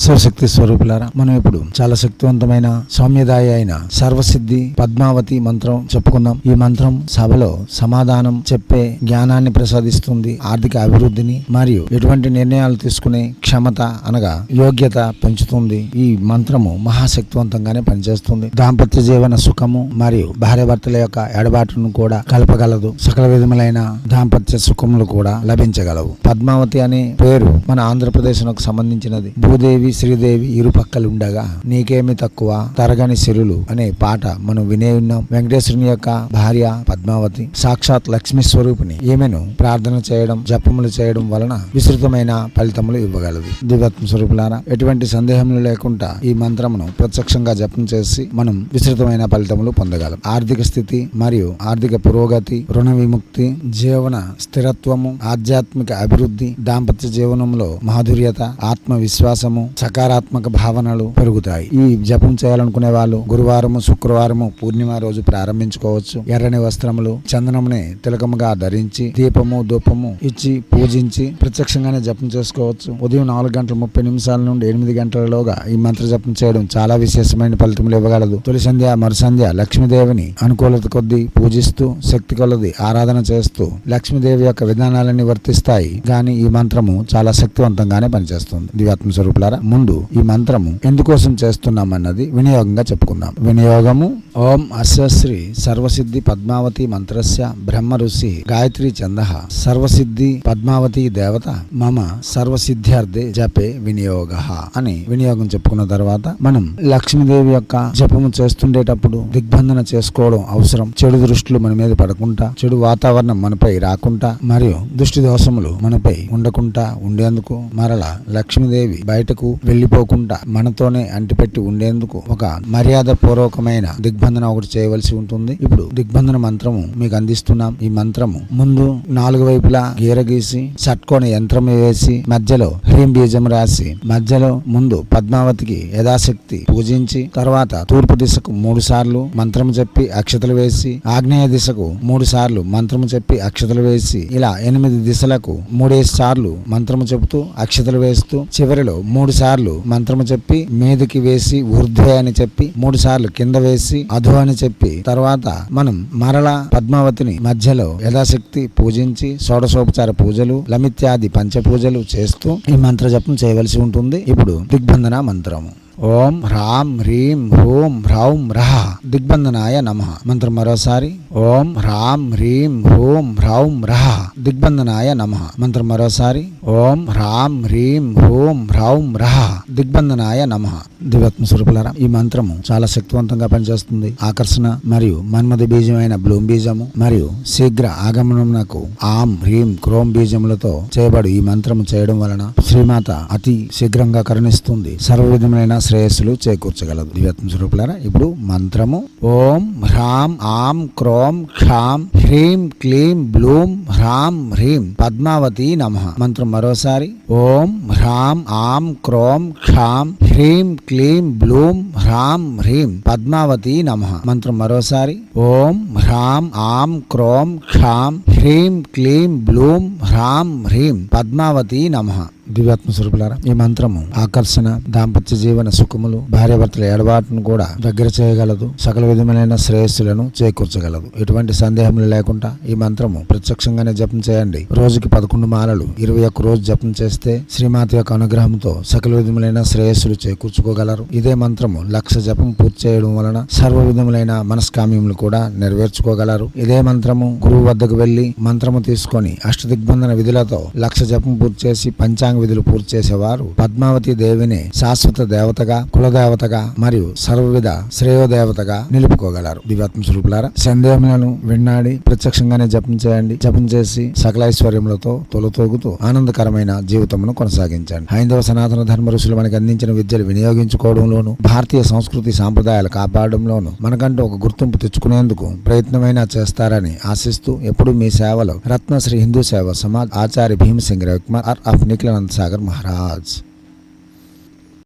శివశక్తి స్వరూపులారా మనం ఇప్పుడు చాలా శక్తివంతమైన సౌమ్యదాయ అయిన సర్వసిద్ధి పద్మావతి మంత్రం చెప్పుకుందాం ఈ మంత్రం సభలో సమాధానం చెప్పే జ్ఞానాన్ని ప్రసాదిస్తుంది ఆర్థిక అభివృద్ధిని మరియు ఎటువంటి నిర్ణయాలు తీసుకునే క్షమత అనగా యోగ్యత పెంచుతుంది. ఈ మంత్రము మహాశక్తివంతంగానే పనిచేస్తుంది. దాంపత్య జీవన సుఖము మరియు భార్యాభర్తల యొక్క ఎడబాటును కూడా కలపగలదు. సకల విధములైన దాంపత్య సుఖములు కూడా లభించగలవు. పద్మావతి అనే పేరు మన ఆంధ్రప్రదేశ్ సంబంధించినది. భూదేవి శ్రీదేవి ఇరుపక్కలుండగా నీకేమి తక్కువ? తరగని సిరులు అనే పాట మనం వినే ఉన్నాం. వెంకటేశ్వరుని యొక్క భార్య పద్మావతి సాక్షాత్ లక్ష్మీ స్వరూపిణి. ఈమెను ప్రార్థన చేయడం జపములు చేయడం వలన విస్తృతమైన ఫలితములు ఇవ్వగలదు. దివ్యత్మ స్వరూపులారా ఎటువంటి సందేహములు లేకుండా ఈ మంత్రమును ప్రత్యక్షంగా జపం చేసి మనం విస్తృతమైన ఫలితములు పొందగలం. ఆర్థిక స్థితి మరియు ఆర్థిక పురోగతి రుణ విముక్తి జీవన స్థిరత్వము ఆధ్యాత్మిక అభివృద్ధి దాంపత్య జీవనంలో మాధుర్యత ఆత్మవిశ్వాసము సకారాత్మక భావనలు పెరుగుతాయి. ఈ జపం చేయాలనుకునే వాళ్ళు గురువారము శుక్రవారము పూర్ణిమ రోజు ప్రారంభించుకోవచ్చు. ఎర్రని వస్త్రములు చందనముని తిలకముగా ధరించి దీపము దూపము ఇచ్చి పూజించి ప్రత్యక్షంగానే జపం చేసుకోవచ్చు. ఉదయం నాలుగు గంటల ముప్పై నిమిషాల నుండి ఎనిమిది గంటలలోగా ఈ మంత్ర జపం చేయడం చాలా విశేషమైన ఫలితములు ఇవ్వగలదు. తొలి సంధ్య మరుసంధ్య లక్ష్మీదేవిని అనుకూలత కొద్దీ పూజిస్తూ శక్తి కొలది ఆరాధన చేస్తూ లక్ష్మీదేవి యొక్క విధానాలన్నీ వర్తిస్తాయి. కానీ ఈ మంత్రము చాలా శక్తివంతంగానే పనిచేస్తుంది. దివ్యాత్మ స్వరూపులారా ముందు ఈ మంత్రము ఎందుకోసం చేస్తున్నామన్నది వినియోగంగా చెప్పుకుందాం. వినియోగము ఓం అశ్వశ్రీ సర్వసిద్ధి పద్మావతి మంత్రస్య బ్రహ్మ ఋషి గాయత్రి చంద సర్వసిద్ధి పద్మావతి దేవత మమ సర్వసిద్ధ్యార్థే జపే వినియోగ అని వినియోగం చెప్పుకున్న తర్వాత మనం లక్ష్మీదేవి యొక్క జపము చేస్తుండేటప్పుడు దిగ్బంధన చేసుకోవడం అవసరం. చెడు దృష్టిలు మన మీద పడకుండా చెడు వాతావరణం మనపై రాకుండా మరియు దృష్టి దోషములు మనపై ఉండకుండా ఉండేందుకు మరలా లక్ష్మీదేవి బయటకు వెళ్ళిపోకుండా మనతోనే అంటిపెట్టి ఉండేందుకు ఒక మర్యాద పూర్వకమైన దిగ్బంధన ఒకటి చేయవలసి ఉంటుంది. ఇప్పుడు దిగ్బంధన మంత్రము మీకు అందిస్తున్నాం. ఈ మంత్రము ముందు నాలుగు వైపులా గీర గీసి షట్కోణ యంత్రం వేసి మధ్యలో హ్రీం బీజం రాసి మధ్యలో ముందు పద్మావతికి యథాశక్తి పూజించి తర్వాత తూర్పు దిశకు మూడు సార్లు మంత్రం చెప్పి అక్షతలు వేసి ఆగ్నేయ దిశకు మూడు సార్లు మంత్రము చెప్పి అక్షతలు వేసి ఇలా ఎనిమిది దిశలకు మూడేసి సార్లు మంత్రము చెబుతూ అక్షతలు వేస్తూ చివరిలో మూడు సార్లు మంత్రము చెప్పి మీదకి వేసి ఊర్ధ్వే అని చెప్పి మూడు సార్లు కింద వేసి అధు అని చెప్పి తర్వాత మనం మరల పద్మావతిని మధ్యలో యథాశక్తి పూజించి షోడశోపచార పూజలు లమిత్యాది పంచపూజలు చేస్తూ ఈ మంత్ర జపం చేయవలసి ఉంటుంది. ఇప్పుడు దిగ్బంధన మంత్రము. ఓం హ్రాం హ్రీం హ్రూం హ్రౌం రహ. దిగ్బంధనాయ నమ. మంత్రం మరోసారి. ఓం హ్రాం హ్రీం హ్రూం హ్రౌం రహ దిగ్బంధనాయ నమ. మంత్రం మరోసారి. ఓం హ్రాం హ్రీం హ్రూం హ్రౌం రహ దిగ్బంధనాయ నమ. దివ్యాత్మ స్వరూపులారా ఈ మంత్రము చాలా శక్తివంతంగా పనిచేస్తుంది. ఆకర్షణ మరియు మన్మథ బీజమైన బ్లూమ్ బీజము మరియు శీఘ్ర ఆగమనమునకు ఆం హ్రీం క్రోమ్ బీజములతో చేయబడు ఈ మంత్రము చేయడం వలన శ్రీమాత అతి శీఘ్రంగా కరుణిస్తుంది. సర్వ విధములైన శ్రేయస్సులు చేకూర్చగలదు. దివ్యాత్మ స్వరూపులారా ఇప్పుడు మంత్రము. ఓం హ్రాం ఆం క్రోం క్షాం హ్రీం క్లీం బ్లూం హ్రాం హ్రీం పద్మావతి నమ. మంత్రం మరోసారి. ఓం హ్రాం ఆం క్రోం క్షాం హ్రీం క్లీం బ్లూం హ్రాం హ్రీం పద్మావతి నమ. మంత్రం మరోసారి. ఓం హ్రాం ఆం క్రోం క్షాం హ్రీం క్లీం బ్లూం హ్రాం హ్రీం పద్మావతి నమ. దివ్యాత్మ స్వరూపులారా ఈ మంత్రము ఆకర్షణ దాంపత్య జీవన సుఖములు భార్యాభర్తల ఎడబాటును కూడా దగ్గర చేయగలదు. సకల విధములైన శ్రేయస్సులను చేకూర్చగలదు. ఎటువంటి సందేహములు లేకుండా ఈ మంత్రము ప్రత్యక్షంగానే జపం చేయండి. రోజుకి పదకొండు మాలలు ఇరవై ఒక్క రోజు జపం చేస్తే శ్రీమాత యొక్క అనుగ్రహంతో సకల విధములైన శ్రేయస్సులు చేకూర్చుకోగలరు. ఇదే మంత్రము లక్ష జపం పూర్తి చేయడం వలన సర్వ విధములైన మనస్కామ్యములు కూడా నెరవేర్చుకోగలరు. ఇదే మంత్రము గురువు వద్దకు వెళ్ళి మంత్రము తీసుకొని అష్టదిగ్బంధన విధులతో లక్ష జపం పూర్తి చేసి పంచాంగ విధులు పూర్తి చేసేవారు పద్మావతి దేవిని శాశ్వత దేవతగా కులదేవతగా మరియు సర్వవిధ శ్రేయోదేవతగా నిలుపుకోగలరు. దివ్యాత్మ స్వరూపులారా సందేహములను విన్నాడి ప్రత్యక్షంగానే జపం చేయండి. జపం చేసి సకల ఐశ్వర్యములతో ఆనందకరమైన జీవితమును కొనసాగించండి. హైందవ సనాతన ధర్మ ఋషులు మనకి అందించిన విద్యలు వినియోగించుకోవడంలోను భారతీయ సంస్కృతి సాంప్రదాయాలు కాపాడడంలోను మనకంటూ ఒక గుర్తింపు తెచ్చుకునేందుకు ప్రయత్నమైనా చేస్తారని ఆశిస్తూ ఎప్పుడు మీ సేవలో రత్నశ్రీ హిందూ సేవ సమాజ్ ఆచార్య భీమసింగ్ రవికుమార్ ఆర్ ఆఫ్ నిఖిలానంద్ సాగర్ మహారాజ్.